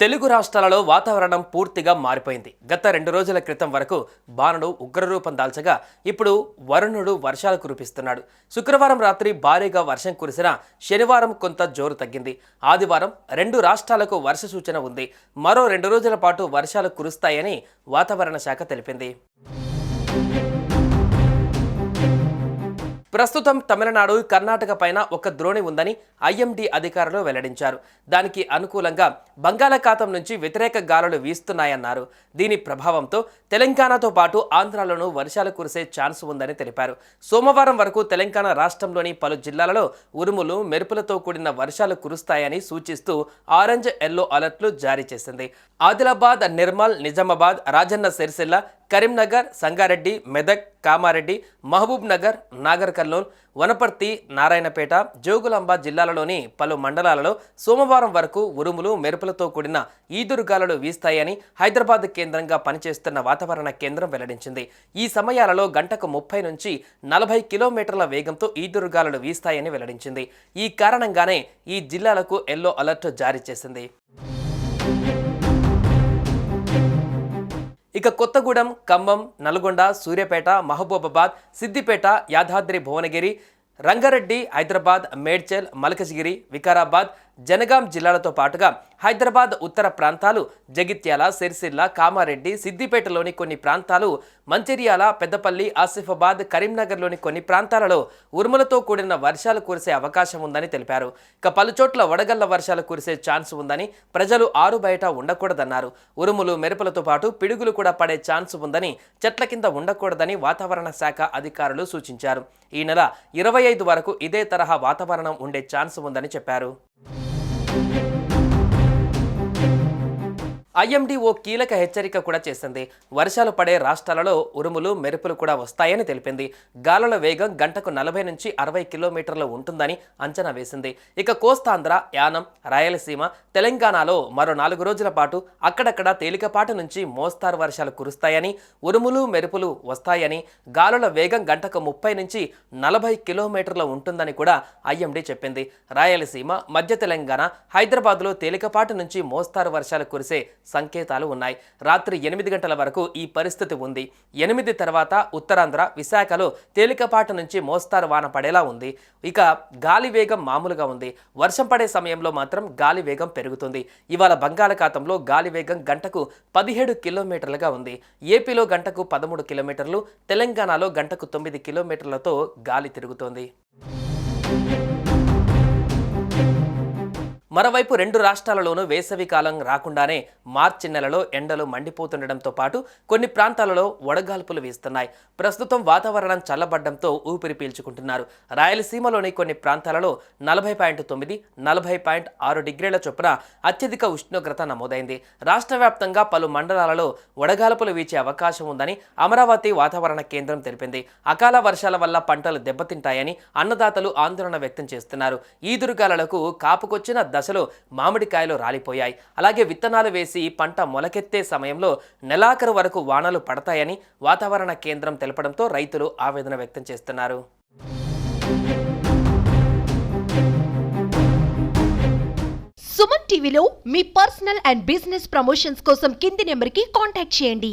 తెలుగు రాష్ట్రాలలో వాతావరణం పూర్తిగా మారిపోయింది. గత రెండు రోజుల క్రితం వరకు బాణుడు ఉగ్రరూపం దాల్చగా ఇప్పుడు వరుణుడు వర్షాలు కురిపిస్తున్నాడు. శుక్రవారం రాత్రి భారీగా వర్షం కురిసిన శనివారం కొంత జోరు తగ్గింది. ఆదివారం రెండు రాష్ట్రాలకు వర్ష సూచన ఉంది. మరో రెండు రోజుల పాటు వర్షాలు కురుస్తాయని వాతావరణ శాఖ తెలిపింది. ప్రస్తుతం తమిళనాడు కర్ణాటక పైన ఒక ద్రోణి ఉందని ఐఎండీ అధికారులు వెల్లడించారు. దానికి అనుకూలంగా బంగాళాఖాతం నుంచి వ్యతిరేక గాలులు వీస్తున్నాయన్నారు. దీని ప్రభావంతో తెలంగాణతో పాటు ఆంధ్రాలోనూ వర్షాలు కురిసే ఛాన్స్ ఉందని తెలిపారు. సోమవారం వరకు తెలంగాణ రాష్ట్రంలోని పలు జిల్లాలలో ఉరుములు మెరుపులతో కూడిన వర్షాలు కురుస్తాయని సూచిస్తూ ఆరెంజ్ ఎల్లో అలర్ట్లు జారీ చేసింది. ఆదిలాబాద్ నిర్మల్ నిజామాబాద్ రాజన్న సిరిసిల్ల కరీంనగర్ సంగారెడ్డి మెదక్ కామారెడ్డి మహబూబ్ నగర్ నాగర్ కర్నూల్ వనపర్తి నారాయణపేట జోగులాంబ జిల్లాలలోని పలు మండలాలలో సోమవారం వరకు ఉరుములు మెరుపులతో కూడిన ఈదురుగాలులు వీస్తాయని హైదరాబాద్ కేంద్రంగా పనిచేస్తున్న వాతావరణ కేంద్రం వెల్లడించింది. ఈ సమయాలలో గంటకు ముప్పై నుంచి నలభై కిలోమీటర్ల వేగంతో ఈదురుగాలులు వీస్తాయని వెల్లడించింది. ఈ కారణంగానే ఈ జిల్లాలకు ఎల్లో అలర్ట్ జారీ చేసింది. ఇక కొత్తగూడెం ఖమ్మం నల్గొండ సూర్యాపేట మహబూబాబాద్ సిద్దిపేట యాదాద్రి భువనగిరి రంగారెడ్డి హైదరాబాద్ మేడ్చల్ మలకజ్గిరి వికారాబాద్ జనగాం జిల్లాలతో పాటుగా హైదరాబాద్ ఉత్తర ప్రాంతాలు జగిత్యాల సిరిసిల్ల కామారెడ్డి సిద్దిపేటలోని కొన్ని ప్రాంతాలు మంచిర్యాల పెద్దపల్లి ఆసిఫాబాద్ కరీంనగర్లోని కొన్ని ప్రాంతాలలో ఉరుములతో కూడిన వర్షాలు కురిసే అవకాశం ఉందని తెలిపారు. ఇక పలుచోట్ల వడగళ్ళ వర్షాలు కురిసే ఛాన్స్ ఉందని ప్రజలు ఆరు బయట ఉండకూడదన్నారు. ఉరుములు మెరుపులతో పాటు పిడుగులు కూడా పడే ఛాన్స్ ఉందని చెట్ల కింద ఉండకూడదని వాతావరణ శాఖ అధికారులు సూచించారు. ఈ నెల ఇరవై ఐదు వరకు ఇదే తరహా వాతావరణం ఉండే ఛాన్స్ ఉందని చెప్పారు. ఐఎండీ ఓ కీలక హెచ్చరిక కూడా చేసింది. వర్షాలు పడే రాష్ట్రాలలో ఉరుములు మెరుపులు కూడా వస్తాయని తెలిపింది. గాలుల వేగం గంటకు నలభై నుంచి అరవై కిలోమీటర్లు ఉంటుందని అంచనా వేసింది. ఇక కోస్తాంధ్ర యానం రాయలసీమ తెలంగాణలో మరో నాలుగు రోజుల పాటు అక్కడక్కడ తేలికపాటి నుంచి మోస్తారు వర్షాలు కురుస్తాయని ఉరుములు మెరుపులు వస్తాయని గాలుల వేగం గంటకు ముప్పై నుంచి నలభై కిలోమీటర్ల ఉంటుందని కూడా ఐఎండీ చెప్పింది. రాయలసీమ మధ్య తెలంగాణ హైదరాబాద్లో తేలికపాటి నుంచి మోస్తారు వర్షాలు కురిసే సంకేతాలు ఉన్నాయి. రాత్రి ఎనిమిది గంటల వరకు ఈ పరిస్థితి ఉంది. ఎనిమిది తర్వాత ఉత్తరాంధ్ర విశాఖలో తేలికపాటి నుంచి మోస్తారు వాన పడేలా ఉంది. ఇక గాలి వేగం మామూలుగా ఉంది. వర్షం పడే సమయంలో మాత్రం గాలి వేగం పెరుగుతుంది. ఇవాళ బంగాళాఖాతంలో గాలి వేగం గంటకు పదిహేడు కిలోమీటర్లుగా ఉంది. ఏపీలో గంటకు పదమూడు కిలోమీటర్లు తెలంగాణలో గంటకు తొమ్మిది కిలోమీటర్లతో గాలి తిరుగుతోంది. మరోవైపు రెండు రాష్ట్రాలలోనూ వేసవి కాలం రాకుండానే మార్చి నెలలో ఎండలు మండిపోతుండటంతో పాటు కొన్ని ప్రాంతాలలో వడగాల్పులు వీస్తున్నాయి. ప్రస్తుతం వాతావరణం చల్లబడ్డంతో ఊపిరి పీల్చుకుంటున్నారు. రాయలసీమలోని కొన్ని ప్రాంతాలలో నలభై పాయింట్ తొమ్మిది నలభై పాయింట్ ఆరు డిగ్రీల చొప్పున అత్యధిక ఉష్ణోగ్రత నమోదైంది. రాష్ట్ర వ్యాప్తంగా పలు మండలాలలో వడగాల్పులు వీచే అవకాశం ఉందని అమరావతి వాతావరణ కేంద్రం తెలిపింది. అకాల వర్షాల వల్ల పంటలు దెబ్బతింటాయని అన్నదాతలు ఆందోళన వ్యక్తం చేస్తున్నారు. ఈదురుగాలులకు కాపుకొచ్చిన దశలో మామిడికాయలు రాలిపోయాయి. అలాగే విత్తనాలు వేసి పంట మొలకెత్తే సమయంలో నెలాఖరు వరకు వానలు పడతాయని వాతావరణ కేంద్రం తెలపడంతో రైతులు ఆవేదన వ్యక్తం చేస్తున్నారు. సుమన్ టీవీలో మీ పర్సనల్ అండ్ బిజినెస్ ప్రమోషన్స్ కోసం కింది నెంబర్కి కాంటాక్ట్ చేయండి.